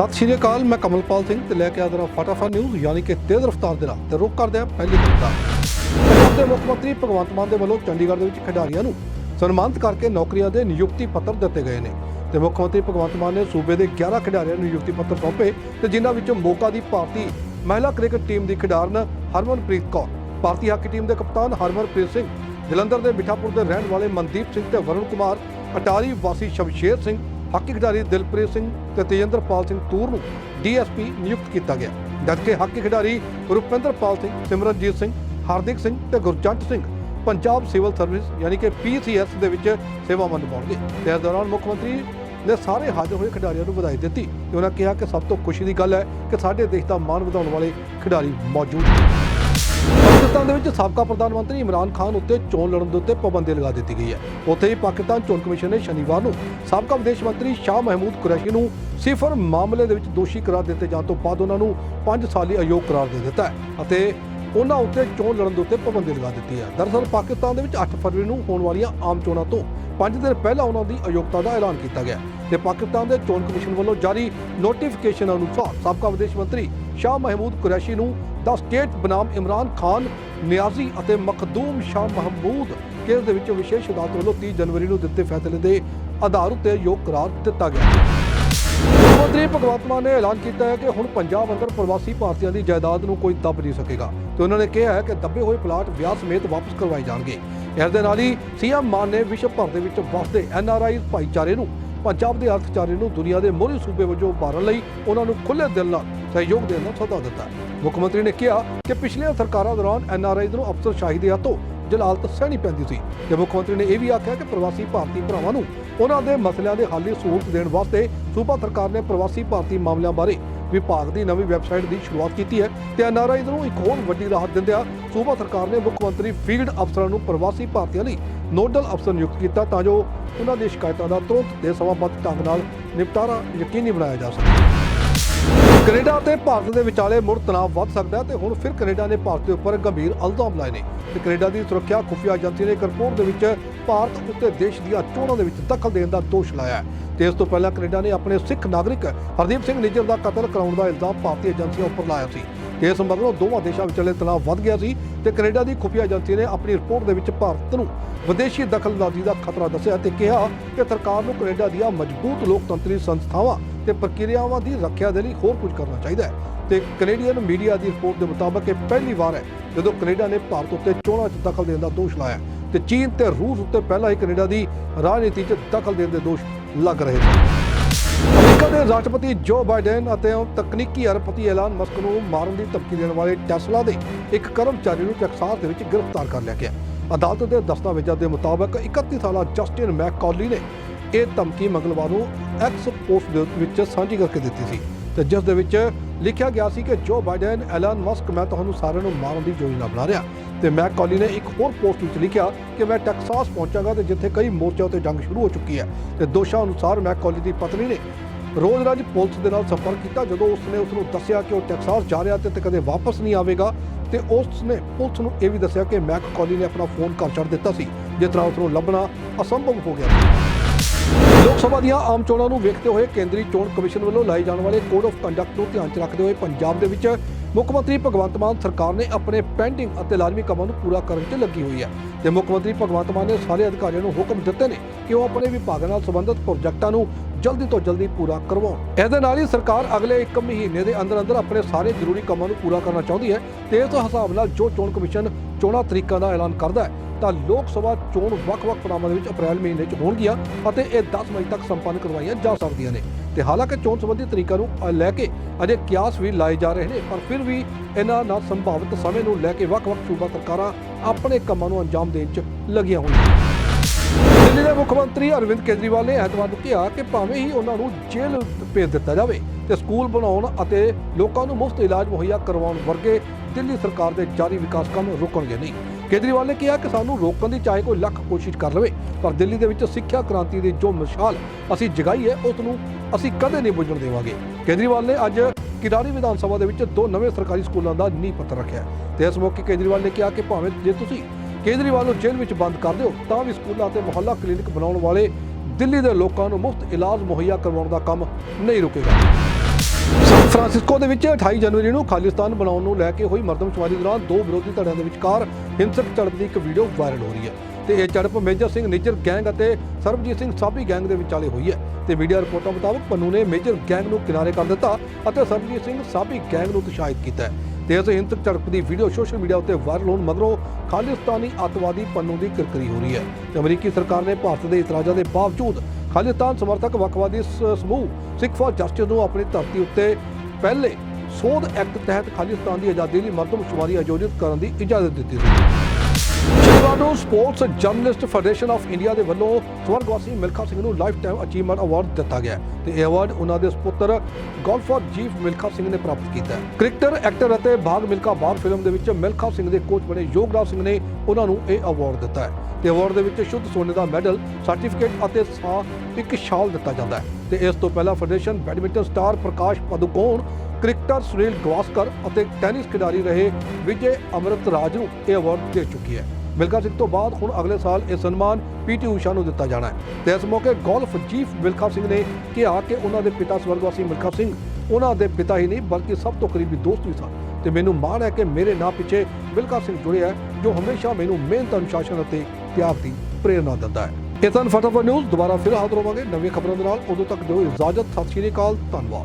ਸਤਿ ਸ਼੍ਰੀ ਅਕਾਲ, ਮੈਂ ਕਮਲਪਾਲ ਸਿੰਘ ਤੇ ਲੈ ਕੇ ਆ ਦਰਾ ਫਟਾਫਟ ਨਿਊਜ਼ ਯਾਨੀ ਕਿ ਤੇਜ਼ ਰਫ਼ਤਾਰ ਦੇ ਨਾਲ। ਤੇ ਰੁਕ ਕਰਦੇ ਹਾਂ ਪਹਿਲੀ ਖਬਰ ਪੰਜਾਬ ਦੇ ਮੁੱਖ ਮੰਤਰੀ ਭਗਵੰਤ ਮਾਨ ਦੇ ਵੱਲੋਂ ਚੰਡੀਗੜ੍ਹ ਦੇ ਵਿੱਚ ਖਿਡਾਰੀਆਂ ਨੂੰ ਸਨਮਾਨਿਤ ਕਰਕੇ ਨੌਕਰੀਆਂ ਦੇ ਨਿਯੁਕਤੀ ਪੱਤਰ ਦਿੱਤੇ ਗਏ ਨੇ। ਤੇ ਮੁੱਖ ਮੰਤਰੀ ਭਗਵੰਤ ਮਾਨ ਨੇ ਸੂਬੇ ਦੇ 11 ਖਿਡਾਰੀਆਂ ਨੂੰ ਨਿਯੁਕਤੀ ਪੱਤਰ ਸੌਂਪੇ ਤੇ ਜਿਨ੍ਹਾਂ ਵਿੱਚੋਂ ਮੋਗਾ ਦੀ ਭਾਰਤੀ ਮਹਿਲਾ ਕ੍ਰਿਕਟ ਟੀਮ ਦੀ ਖਿਡਾਰਨ ਹਰਮਨਪ੍ਰੀਤ ਕੌਰ, ਭਾਰਤੀ ਹਾਕੀ ਟੀਮ ਦੇ ਕਪਤਾਨ ਹਰਮਨਪ੍ਰੀਤ ਸਿੰਘ, ਜਲੰਧਰ ਦੇ ਮਿਠਾਪੁਰ ਦੇ ਰਹਿਣ ਵਾਲੇ ਮਨਦੀਪ ਸਿੰਘ ਤੇ ਵਰੁਣ ਕੁਮਾਰ, ਅਟਾਰੀ ਵਾਸੀ ਸ਼ਮਸ਼ੇਰ ਸਿੰਘ ਹਾਕੀ ਖਿਡਾਰੀ ਦਿਲਪ੍ਰੀਤ ਸਿੰਘ ਤੇ ਤੇਜਿੰਦਰਪਾਲ ਸਿੰਘ ਤੂਰ ਨੂੰ ਡੀਐਸਪੀ ਨਿਯੁਕਤ ਕੀਤਾ ਗਿਆ। ਜਦਕਿ ਹਾਕੀ ਖਿਡਾਰੀ ਰੁਪਿੰਦਰਪਾਲ ਸਿੰਘ, ਸਿਮਰਨਜੀਤ ਸਿੰਘ, ਹਾਰਦਿਕ ਸਿੰਘ ਤੇ ਗੁਰਜੰਟ ਸਿੰਘ ਪੰਜਾਬ ਸਿਵਲ ਸਰਵਿਸ ਯਾਨੀ ਕਿ ਪੀਸੀਐਸ ਦੇ ਵਿੱਚ ਸੇਵਾਵਾਂ ਨਿਭਾਉਣਗੇ ਤੇ ਇਸ ਦੌਰਾਨ ਮੁੱਖ ਮੰਤਰੀ ਨੇ ਸਾਰੇ ਹਾਜ਼ਰ ਹੋਏ ਖਿਡਾਰੀਆਂ ਨੂੰ ਵਧਾਈ ਦਿੱਤੀ ਤੇ ਉਹਨਾਂ ਕਿਹਾ ਕਿ ਸਭ ਤੋਂ ਖੁਸ਼ੀ ਦੀ ਗੱਲ ਹੈ ਕਿ ਸਾਡੇ ਦੇਸ਼ ਦਾ ਮਾਣ ਵਧਾਉਣ ਵਾਲੇ ਖਿਡਾਰੀ ਮੌਜੂਦ ਨੇ। ਪਾਕਿਸਤਾਨ ਦੇ ਵਿੱਚ ਸਾਬਕਾ ਪ੍ਰਧਾਨ ਮੰਤਰੀ ਇਮਰਾਨ ਖਾਨ ਉੱਤੇ ਚੋਣ ਲੜਨ ਦੇ ਉੱਤੇ ਪਾਬੰਦੀ ਲਗਾ ਦਿੱਤੀ ਗਈ ਹੈ। ਉੱਥੇ ਹੀ ਪਾਕਿਸਤਾਨ ਚੋਣ ਕਮਿਸ਼ਨ ਨੇ ਸ਼ਨੀਵਾਰ ਨੂੰ ਸਾਬਕਾ ਵਿਦੇਸ਼ ਮੰਤਰੀ ਸ਼ਾਹ ਮਹਿਮੂਦ ਕੁਰੈਸ਼ੀ ਨੂੰ ਸਿਫਰ ਮਾਮਲੇ ਦੇ ਵਿੱਚ ਦੋਸ਼ੀ ਕਰਾਰ ਦਿੱਤੇ ਜਾਣ ਤੋਂ ਬਾਅਦ ਉਹਨਾਂ ਨੂੰ 5 ਸਾਲੀ ਅਯੋਗ ਕਰਾਰ ਦੇ ਦਿੱਤਾ ਹੈ ਅਤੇ ਉਹਨਾਂ ਉੱਤੇ ਚੋਣ ਲੜਨ ਦੇ ਉੱਤੇ ਪਾਬੰਦੀ ਲਗਾ ਦਿੱਤੀ ਹੈ। ਦਰਅਸਲ, ਪਾਕਿਸਤਾਨ ਦੇ ਵਿੱਚ 8 ਫਰਵਰੀ ਨੂੰ ਹੋਣ ਵਾਲੀਆਂ ਆਮ ਚੋਣਾਂ ਤੋਂ 5 ਦਿਨ ਪਹਿਲਾਂ ਉਹਨਾਂ ਦੀ ਅਯੋਗਤਾ ਦਾ ਐਲਾਨ ਕੀਤਾ ਗਿਆ ਤੇ ਪਾਕਿਸਤਾਨ ਦੇ ਚੋਣ ਕਮਿਸ਼ਨ ਵੱਲੋਂ ਜਾਰੀ ਨੋਟੀਫਿਕੇਸ਼ਨ ਅਨੁਸਾਰ ਸਾਬਕਾ ਵਿਦੇਸ਼ ਮੰਤਰੀ ਸ਼ਾਹ ਮਹਿਮੂਦ ਕੁਰੈਸ਼ੀ ਨੂੰ ਦਾ ਸਟੇਟ ਬਨਾਮ ਇਮਰਾਨ ਖਾਨ, ਨਿਆਜ਼ੀ ਅਤੇ ਮਖਦੂਮ ਸ਼ਾਹ ਮਹਮੂਦ, ਕੇਸ ਦੇ ਵਿੱਚ ਵਿਸ਼ੇਸ਼ ਅਦਾਲਤ ਵੱਲੋਂ 30 ਜਨਵਰੀ ਨੂੰ ਦਿੱਤੇ ਫੈਸਲੇ ਦੇ ਆਧਾਰ ਉੱਤੇ ਯੋਗ ਕਰਾਰ ਦਿੱਤਾ ਗਿਆ ਮੁੱਖ ਮੰਤਰੀ ਭਗਵੰਤ ਮਾਨ ਨੇ ਐਲਾਨ ਕੀਤਾ ਹੈ ਕਿ ਹੁਣ ਪੰਜਾਬ ਅੰਦਰ ਪ੍ਰਵਾਸੀ ਭਾਰਤੀਆਂ ਦੀ ਜਾਇਦਾਦ ਨੂੰ ਕੋਈ ਦੱਬ ਨਹੀਂ ਸਕੇਗਾ ਤੇ ਉਹਨਾਂ ਨੇ ਕਿਹਾ ਹੈ ਕਿ ਦੱਬੇ ਹੋਏ ਪਲਾਟ ਵਿਆਹ ਸਮੇਤ ਵਾਪਸ ਕਰਵਾਏ ਜਾਣਗੇ ਇਸ ਦੇ ਨਾਲ ਹੀ ਸੀਐਮ ਮਾਨ ਨੇ ਵਿਸ਼ਵ ਭਰ ਦੇ ਵਿੱਚ ਵਸਦੇ ਐਨਆਰਆਈ ਭਾਈਚਾਰੇ ਨੂੰ, ਪੰਜਾਬ ਦੇ ਅਰਥਚਾਰੇ ਨੂੰ ਦੁਨੀਆ ਦੇ ਮੋਹਰੀ ਸੂਬੇ ਵਜੋਂ ਉਭਾਰਨ ਲਈ ਉਹਨਾਂ ਨੂੰ ਖੁੱਲ੍ਹੇ ਦਿਲ ਨਾਲ ਸਹਿਯੋਗ ਦੇਣ ਦਾ ਸੱਦਾ ਦਿੱਤਾ ਹੈ। ਮੁੱਖ ਮੰਤਰੀ ਨੇ ਕਿਹਾ ਕਿ ਪਿਛਲੀਆਂ ਸਰਕਾਰਾਂ ਦੌਰਾਨ ਐਨਆਰਆਈ ਨੂੰ ਅਫਸਰਸ਼ਾਹੀ ਦੇ ਹੱਥੋਂ ਜਲਾਲਤ ਸਹਿਣੀ ਪੈਂਦੀ ਸੀ ਤੇ ਮੁੱਖ ਮੰਤਰੀ ਨੇ ਇਹ ਵੀ ਆਖਿਆ ਕਿ ਪ੍ਰਵਾਸੀ ਭਾਰਤੀ ਭਰਾਵਾਂ ਨੂੰ ਉਹਨਾਂ ਦੇ ਮਸਲਿਆਂ ਦੇ ਹੱਲ ਲਈ ਸਹੂਲਤ ਦੇਣ ਵਾਸਤੇ ਸੂਬਾ ਸਰਕਾਰ ਨੇ ਪ੍ਰਵਾਸੀ ਭਾਰਤੀ ਮਾਮਲਿਆਂ ਬਾਰੇ ਵਿਭਾਗ ਦੀ ਨਵੀਂ ਵੈਬਸਾਈਟ ਦੀ ਸ਼ੁਰੂਆਤ ਕੀਤੀ ਹੈ ਤੇ ਐਨਆਰਆਈ ਨੂੰ ਇੱਕ ਹੋਰ ਵੱਡੀ ਰਾਹਤ ਦਿੰਦਿਆਂ ਸੂਬਾ ਸਰਕਾਰ ਨੇ ਮੁੱਖ ਮੰਤਰੀ ਫੀਲਡ ਅਫਸਰਾਂ ਨੂੰ ਪ੍ਰਵਾਸੀ ਭਾਰਤੀਆਂ ਲਈ ਨੋਡਲ ਅਫਸਰ ਨਿਯੁਕਤ ਕੀਤਾ ਤਾਂ ਜੋ ਉਹਨਾਂ ਦੀ ਸ਼ਿਕਾਇਤਾਂ ਦਾ ਤੁਰੰਤ ਤੇ ਸਮਾਬੱਧ ਢੰਗ ਨਾਲ ਨਿਪਟਾਰਾ ਯਕੀਨੀ ਬਣਾਇਆ ਜਾ ਸਕੇ। ਕੈਨੇਡਾ ਤੇ ਭਾਰਤ ਦੇ ਵਿਚਾਲੇ ਮੁੜ ਤਣਾਅ ਵੱਧ ਸਕਦਾ ਹੈ ਤੇ ਹੁਣ ਫਿਰ ਕੈਨੇਡਾ ਨੇ ਭਾਰਤ ਦੇ ਉੱਪਰ ਗੰਭੀਰ ਇਲਜ਼ਾਮ ਲਾਏ ਨੇ। ਤੇ ਕੈਨੇਡਾ ਦੀ ਸੁਰੱਖਿਆ ਖੁਫੀਆ ਏਜੰਸੀ ਨੇ ਇੱਕ ਰਿਪੋਰਟ ਦੇ ਵਿੱਚ ਭਾਰਤ ਉੱਤੇ ਦੇਸ਼ ਦੀਆਂ ਚੋਣਾਂ ਦੇ ਵਿੱਚ ਦਖਲ ਦੇਣ ਦਾ ਦੋਸ਼ ਲਾਇਆ ਹੈ। ਤੇ ਇਸ ਤੋਂ ਪਹਿਲਾਂ ਕੈਨੇਡਾ ਨੇ ਆਪਣੇ ਸਿੱਖ ਨਾਗਰਿਕ ਹਰਦੀਪ ਸਿੰਘ ਨਿੱਜਰ ਦਾ ਕਤਲ ਕਰਾਉਣ ਦਾ ਇਲਜ਼ਾਮ ਭਾਰਤੀ ਏਜੰਸੀਆਂ ਉੱਪਰ ਲਾਇਆ ਸੀ। ਤੇ ਇਸ ਮਗਰੋਂ ਦੋਵਾਂ ਦੇਸ਼ਾਂ ਵਿਚਾਲੇ ਤਣਾਅ ਵੱਧ ਗਿਆ ਸੀ ਤੇ ਕੈਨੇਡਾ ਦੀ ਖੁਫੀਆ ਏਜੰਸੀ ਨੇ ਆਪਣੀ ਰਿਪੋਰਟ ਦੇ ਵਿੱਚ ਭਾਰਤ ਨੂੰ ਵਿਦੇਸ਼ੀ ਦਖਲਅੰਦਾਜ਼ੀ ਦਾ ਖਤਰਾ ਦੱਸਿਆ ਤੇ ਕਿਹਾ ਕਿ ਸਰਕਾਰ ਨੂੰ ਕੈਨੇਡਾ ਦੀਆਂ ਮਜ਼ਬੂਤ ਲੋਕਤੰਤਰੀ ਸੰਸਥਾਵਾਂ ਤੇ ਪ੍ਰਕਿਰਿਆਵਾਂ ਦੀ ਰੱਖਿਆ ਦੇ ਲਈ ਹੋਰ ਕੁਝ ਕਰਨਾ ਚਾਹੀਦਾ ਹੈ। ਤੇ ਕੈਨੇਡੀਅਨ ਮੀਡੀਆ ਦੀ ਰਿਪੋਰਟ ਦੇ ਮੁਤਾਬਕ ਇਹ ਪਹਿਲੀ ਵਾਰ ਹੈ ਜਦੋਂ ਕੈਨੇਡਾ ਨੇ ਭਾਰਤ ਉੱਤੇ ਚੋਣਾਂ 'ਚ ਦਖਲ ਦੇਣ ਦਾ ਦੋਸ਼ ਲਾਇਆ ਤੇ ਚੀਨ ਤੇ ਰੂਸ ਉੱਤੇ ਪਹਿਲਾਂ ਹੀ ਕੈਨੇਡਾ ਦੀ ਰਾਜਨੀਤੀ 'ਚ ਦਖਲ ਦੇਣ ਦੇ ਦੋਸ਼ ਲੱਗ ਰਹੇ ਸਨ ਅਮਰੀਕਾ ਦੇ ਰਾਸ਼ਟਰਪਤੀ ਜੋ ਬਾਈਡਨ ਅਤੇ ਤਕਨੀਕੀ ਅਰਬਪਤੀ ਐਲਾਨ ਮਸਕ ਨੂੰ ਮਾਰਨ ਦੀ ਧਮਕੀ ਦੇਣ ਵਾਲੇ ਟੈਸਲਾ ਦੇ ਇੱਕ ਕਰਮਚਾਰੀ ਨੂੰ ਟੈਕਸਾਸ ਦੇ ਵਿੱਚ ਗ੍ਰਿਫਤਾਰ ਕਰ ਲਿਆ ਗਿਆ। ਅਦਾਲਤ ਦੇ ਦਸਤਾਵੇਜ਼ਾਂ ਦੇ ਮੁਤਾਬਕ 31 ਸਾਲਾ ਜਸਟਿਨ ਮੈਕਕੌਲੀ ਨੇ ਇਹ ਧਮਕੀ ਮੰਗਲਵਾਰ ਨੂੰ ਐਕਸ ਪੋਸਟ ਦੇ ਵਿੱਚ ਸਾਂਝੀ ਕਰਕੇ ਦਿੱਤੀ ਸੀ। ਤੇ ਜਿਸ ਦੇ ਵਿੱਚ ਲਿਖਿਆ ਗਿਆ ਸੀ ਕਿ ਜੋ ਬਾਈਡਨ ਐਲਨ ਮਸਕ ਮੈਂ ਤੁਹਾਨੂੰ ਸਾਰਿਆਂ ਨੂੰ ਮਾਰਨ ਦੀ ਯੋਜਨਾ ਬਣਾ ਰਿਹਾ। ਤੇ ਮੈਕਕੌਲੀ ਨੇ ਇੱਕ ਹੋਰ ਪੋਸਟ ਵਿੱਚ ਲਿਖਿਆ ਕਿ ਮੈਂ ਟੈਕਸਾਸ ਪਹੁੰਚਾਂਗਾ ਤੇ ਜਿੱਥੇ ਕਈ ਮੋਰਚਿਆਂ ਤੇ ਜੰਗ ਸ਼ੁਰੂ ਹੋ ਚੁੱਕੀ ਹੈ। ਤੇ ਦੋਸ਼ਾਂ ਅਨੁਸਾਰ ਮੈਕ ਕੌਲੀ ਦੀ ਪਤਨੀ ਨੇ ਰੋਜ਼-ਰਾਜ ਪੁਲਿਸ ਦੇ ਨਾਲ ਸੰਪਰਕ ਕੀਤਾ। ਜਦੋਂ ਉਸਨੇ ਉਸ ਨੂੰ ਦੱਸਿਆ ਕਿ ਉਹ ਟੈਕਸਾਸ ਜਾ ਰਿਹਾ ਤੇ ਤੇ ਕਦੇ ਵਾਪਸ ਨਹੀਂ ਆਵੇਗਾ, ਤੇ ਉਸ ਨੇ ਪੁਲਿਸ ਨੂੰ ਇਹ ਵੀ ਦੱਸਿਆ ਕਿ ਮੈਕ ਕੌਲੀ ਨੇ ਆਪਣਾ ਫੋਨ ਘਰ ਛੱਡ ਦਿੱਤਾ ਸੀ, ਜਿਸ ਤਰ੍ਹਾਂ ਉਸ ਨੂੰ ਲੱਭਣਾ ਅਸੰਭਵ ਹੋ ਗਿਆ ਸੀ। ਲੋਕ ਸਭਾ ਦੀਆਂ ਆਮ ਚੋਣਾਂ ਨੂੰ ਵੇਖਦੇ ਹੋਏ ਕੇਂਦਰੀ ਚੋਣ ਕਮਿਸ਼ਨ ਵੱਲੋਂ ਲਾਏ ਜਾਣ ਵਾਲੇ ਕੋਡ ਆਫ ਕੰਡਕਟ ਨੂੰ ਧਿਆਨ 'ਚ ਰੱਖਦੇ ਹੋਏ ਪੰਜਾਬ ਦੇ ਵਿੱਚ ਮੁੱਖ ਮੰਤਰੀ ਭਗਵੰਤ ਮਾਨ ਸਰਕਾਰ ਨੇ ਆਪਣੇ ਪੈਂਡਿੰਗ ਅਤੇ ਲਾਜ਼ਮੀ ਕੰਮਾਂ ਨੂੰ ਪੂਰਾ ਕਰਨ 'ਚ ਲੱਗੀ ਹੋਈ ਹੈ ਤੇ ਮੁੱਖ ਮੰਤਰੀ ਭਗਵੰਤ ਮਾਨ ਨੇ ਸਾਰੇ ਅਧਿਕਾਰੀਆਂ ਨੂੰ ਹੁਕਮ ਦਿੱਤੇ ਨੇ ਕਿ ਉਹ ਆਪਣੇ ਵਿਭਾਗ ਨਾਲ ਸੰਬੰਧਿਤ ਪ੍ਰੋਜੈਕਟਾਂ ਨੂੰ ਜਲਦੀ ਤੋਂ ਜਲਦੀ ਪੂਰਾ ਕਰਵਾਉਣ। ਇਸ ਦੇ ਨਾਲ ਹੀ ਸਰਕਾਰ ਅਗਲੇ 1 ਮਹੀਨੇ ਦੇ ਅੰਦਰ ਅੰਦਰ ਆਪਣੇ ਸਾਰੇ ਜ਼ਰੂਰੀ ਕੰਮਾਂ ਨੂੰ ਪੂਰਾ ਕਰਨਾ ਚਾਹੁੰਦੀ ਹੈ ਤੇ ਇਸ ਹਿਸਾਬ ਨਾਲ ਜੋ ਚੋਣ ਕਮਿਸ਼ਨ ਚੋਣਾਂ ਤਰੀਕਾਂ ਦਾ ਐਲਾਨ ਕਰਦਾ ਹੈ, ਤਾਂ ਲੋਕ ਸਭਾ ਚੋਣ ਵੱਖ-ਵੱਖ ਪੜਾਵਾਂ ਦੇ ਵਿੱਚ ਅਪ੍ਰੈਲ ਮਹੀਨੇ 'ਚ ਹੋਣਗੀਆਂ ਅਤੇ ਇਹ 10 ਮਈ ਤੱਕ ਸੰਪੰਨ ਕਰਵਾਈਆਂ ਜਾ ਸਕਦੀਆਂ ਨੇ। ਤੇ ਹਾਲਾਂਕਿ ਚੋਣ ਸੰਬੰਧੀ ਤਰੀਕਾਂ ਨੂੰ ਲੈ ਕੇ ਅਜੇ ਕਿਆਸ ਵੀ ਲਾਏ ਜਾ ਰਹੇ ਨੇ, ਪਰ ਫਿਰ ਵੀ ਇਹਨਾਂ ਨਾਲ ਸੰਭਾਵਿਤ ਸਮੇਂ ਨੂੰ ਲੈ ਕੇ ਵੱਖ-ਵੱਖ ਸੂਬਾ ਸਰਕਾਰਾਂ ਆਪਣੇ ਕੰਮਾਂ ਨੂੰ ਅੰਜਾਮ ਦੇਣ 'ਚ ਲੱਗੀਆਂ ਹੋਈਆਂ ਦਿੱਲੀ ਦੇ ਮੁੱਖ ਮੰਤਰੀ ਅਰਵਿੰਦ ਕੇਜਰੀਵਾਲ ਨੇ ਐਤਵਾਰ ਨੂੰ ਕਿਹਾ ਕਿ ਭਾਵੇਂ ਹੀ ਉਹਨਾਂ ਨੂੰ ਜੇਲ੍ਹ ਭੇਜ ਦਿੱਤਾ ਜਾਵੇ ਤੇ ਸਕੂਲ ਬਣਾਉਣ ਅਤੇ ਲੋਕਾਂ ਨੂੰ ਮੁਫਤ ਇਲਾਜ ਮੁਹੱਈਆ ਕਰਵਾਉਣ ਵਰਗੇ ਦਿੱਲੀ ਸਰਕਾਰ ਦੇ ਜਾਰੀ ਵਿਕਾਸ ਕੰਮ ਰੁਕਣਗੇ ਨਹੀਂ। ਕੇਜਰੀਵਾਲ ਨੇ ਕਿਹਾ ਕਿ ਸਾਨੂੰ ਰੋਕਣ ਦੀ ਚਾਹੇ ਕੋਈ ਲੱਖ ਕੋਸ਼ਿਸ਼ ਕਰ ਲਵੇ, ਪਰ ਦਿੱਲੀ ਦੇ ਵਿੱਚ ਸਿੱਖਿਆ ਕ੍ਰਾਂਤੀ ਦੀ ਜੋ ਮਿਸਾਲ ਅਸੀਂ ਜਗਾਈ ਹੈ, ਉਸ ਨੂੰ ਅਸੀਂ ਕਦੇ ਨਹੀਂ ਬੁੱਝਣ ਦੇਵਾਂਗੇ। ਕੇਜਰੀਵਾਲ ਨੇ ਅੱਜ ਕਿਰਾਰੀ ਵਿਧਾਨ ਸਭਾ ਦੇ ਵਿੱਚ ਦੋ ਨਵੇਂ ਸਰਕਾਰੀ ਸਕੂਲਾਂ ਦਾ ਨੀਂਹ ਪੱਥਰ ਰੱਖਿਆ ਤੇ ਇਸ ਮੌਕੇ ਕੇਜਰੀਵਾਲ ਨੇ ਕਿਹਾ ਕਿ ਭਾਵੇਂ ਜੇ ਤੁਸੀਂ ਕੇਜਰੀਵਾਲ ਨੂੰ ਜੇਲ੍ਹ ਵਿੱਚ ਬੰਦ ਕਰ ਦਿਓ, ਤਾਂ ਵੀ ਸਕੂਲਾਂ ਅਤੇ ਮੁਹੱਲਾ ਕਲੀਨਿਕ ਬਣਾਉਣ ਵਾਲੇ ਦਿੱਲੀ ਦੇ ਲੋਕਾਂ ਨੂੰ ਮੁਫਤ ਇਲਾਜ ਮੁਹੱਈਆ ਕਰਵਾਉਣ ਦਾ ਕੰਮ ਨਹੀਂ ਰੁਕੇਗਾ। ਫਰਾਂਸਿਸਕੋ ਦੇ ਵਿੱਚ 28 ਜਨਵਰੀ ਨੂੰ ਖਾਲਿਸਤਾਨ ਬਣਾਉਣ ਨੂੰ ਲੈ ਕੇ ਹੋਈ ਮਰਦਮਸ਼ੁਮਾਰੀ ਦੌਰਾਨ ਦੋ ਵਿਰੋਧੀ ਧੜਿਆਂ ਦੇ ਵਿਚਕਾਰ ਹਿੰਸਕ ਝੜਪ ਦੀ ਇੱਕ ਵੀਡੀਓ ਵਾਇਰਲ ਹੋ ਰਹੀ ਹੈ ਤੇ ਇਹ ਝੜਪ ਮੇਜਰ ਸਿੰਘ ਨਿੱਜਰ ਗੈਂਗ ਅਤੇ ਸਰਬਜੀਤ ਸਿੰਘ ਸਾਬੀ ਗੈਂਗ ਦੇ ਵਿਚਾਲੇ ਹੋਈ ਹੈ ਤੇ ਮੀਡੀਆ ਰਿਪੋਰਟਾਂ ਮੁਤਾਬਕ ਪੰਨੂ ਨੇ ਮੇਜਰ ਗੈਂਗ ਨੂੰ ਕਿਨਾਰੇ ਕਰ ਦਿੱਤਾ ਅਤੇ ਸਰਬਜੀਤ ਸਿੰਘ ਸਾਬੀ ਗੈਂਗ ਨੂੰ ਉਤਸ਼ਾਹਿਤ ਕੀਤਾ ਹੈ। ਤੇ ਇਸ ਹਿੰਸਕ ਝੜਪ ਦੀ ਵੀਡੀਓ ਸੋਸ਼ਲ ਮੀਡੀਆ ਉੱਤੇ ਵਾਇਰਲ ਹੋਣ ਮਗਰੋਂ ਖਾਲਿਸਤਾਨੀ ਅੱਤਵਾਦੀ ਪੰਨੂ ਦੀ ਕਿਰਕਰੀ ਹੋ ਰਹੀ ਹੈ। ਤੇ ਅਮਰੀਕੀ ਸਰਕਾਰ ਨੇ ਭਾਰਤ ਦੇ ਇਤਰਾਜ਼ਾਂ ਦੇ ਬਾਵਜੂਦ ਖਾਲਿਸਤਾਨ ਸਮਰਥਕ ਵੱਖਵਾਦੀ ਸਮੂਹ ਸਿੱਖ ਫॉर ਜਸਟਿਸ ਨੂੰ ਆਪਣੀ ਧਰਤੀ ਉੱਤੇ ਪਹਿਲੇ ਸੋਧ ਐਕਟ ਤਹਿਤ ਖਾਲਿਸਤਾਨ ਦੀ ਆਜ਼ਾਦੀ ਲਈ ਮਰਦਮਸ਼ੁਮਾਰੀ ਆਯੋਜਿਤ ਕਰਨ ਦੀ ਇਜਾਜ਼ਤ ਦਿੱਤੀ ਸੀ। ਸ਼ਨੀਵਾਰ sports journalist federation of India ਦੇ ਵੱਲੋਂ ਸਵਰਗਵਾਸੀ ਮਿਲਖਾ ਸਿੰਘ ਨੂੰ ਲਾਈਫ ਟਾਈਮ ਅਚੀਵਮੈਂਟ ਅਵਾਰਡ ਦਿੱਤਾ ਗਿਆ ਤੇ ਇਹ ਅਵਾਰਡ ਉਹਨਾਂ ਦੇ ਸੁਪੁੱਤਰ ਗੋਲਫਰ ਜੀਫ ਮਿਲਖਾ ਸਿੰਘ ਨੇ ਪ੍ਰਾਪਤ ਕੀਤਾ ਕ੍ਰਿਕਟਰ ਐਕਟਰ ਅਤੇ ਭਾਗ ਮਿਲਖਾ ਬਾਗ ਫਿਲਮ ਦੇ ਵਿੱਚ ਮਿਲਖਾ ਸਿੰਘ ਦੇ ਕੋਚ ਬਣੇ ਯੋਗਰਾਜ ਸਿੰਘ ਨੇ ਉਹਨਾਂ ਨੂੰ ਇਹ ਅਵਾਰਡ ਦਿੱਤਾ ਹੈ। ਤੇ ਅਵਾਰਡ ਦੇ ਵਿੱਚ ਸ਼ੁੱਧ ਸੋਨੇ ਦਾ ਮੈਡਲ ਸਰਟੀਫਿਕੇਟ ਅਤੇ ਸਾ ਇੱਕ ਸ਼ਾਲ ਦਿੱਤਾ ਜਾਂਦਾ ਹੈ। ਤੇ ਇਸ ਤੋਂ ਪਹਿਲਾਂ federation badminton star Prakash Padukone cricketer Sunil Gavaskar ਅਤੇ ਟੈਨਿਸ ਖਿਡਾਰੀ ਰਹੇ ਵਿਜੇ ਅਮਰਤ ਰਾਜ ਨੂੰ ਇਹ ਅਵਾਰਡ ਦੇ ਚੁੱਕੀ ਹੈ। ਮਿਲਖਾ ਸਿੰਘ ਤੋਂ ਬਾਅਦ ਹੁਣ ਅਗਲੇ ਸਾਲ ਇਹ ਸਨਮਾਨ ਪੀਟੀ ਊਸ਼ਾ ਨੂੰ ਦਿੱਤਾ ਜਾਣਾ ਹੈ। ਤੇ ਇਸ ਮੌਕੇ ਗੋਲਫ ਚੀਫ ਮਿਲਖਾ ਸਿੰਘ ਨੇ ਕਿਹਾ ਕਿ ਉਹਨਾਂ ਦੇ ਪਿਤਾ ਸਵਰਗਵਾਸੀ ਮਿਲਖਾ ਸਿੰਘ ਉਹਨਾਂ ਦੇ ਪਿਤਾ ਹੀ ਨਹੀਂ, ਬਲਕਿ ਸਭ ਤੋਂ ਕਰੀਬੀ ਦੋਸਤ ਵੀ ਸਨ। ਤੇ ਮੈਨੂੰ ਮਾਣ ਹੈ ਕਿ ਮੇਰੇ ਨਾਂ ਪਿੱਛੇ ਮਿਲਖਾ ਸਿੰਘ ਜੁੜਿਆ ਹੈ, ਜੋ ਹਮੇਸ਼ਾ ਮੈਨੂੰ ਮਿਹਨਤ, ਅਨੁਸ਼ਾਸਨ ਅਤੇ ਤਿਆਗ ਦੀ ਪ੍ਰੇਰਨਾ ਦਿੰਦਾ ਹੈ। ਇਹ ਤਾਂ ਫਟਾਫਟ ਨਿਊਜ਼, ਦੁਬਾਰਾ ਫਿਰ ਹਾਜ਼ਰ ਹੋਵਾਂਗੇ ਨਵੀਆਂ ਖਬਰਾਂ ਦੇ ਨਾਲ। ਉਦੋਂ ਤੱਕ ਦਿਓ ਇਜਾਜ਼ਤ। ਸਤਿ ਸ਼੍ਰੀ ਅਕਾਲ, ਧੰਨਵਾਦ।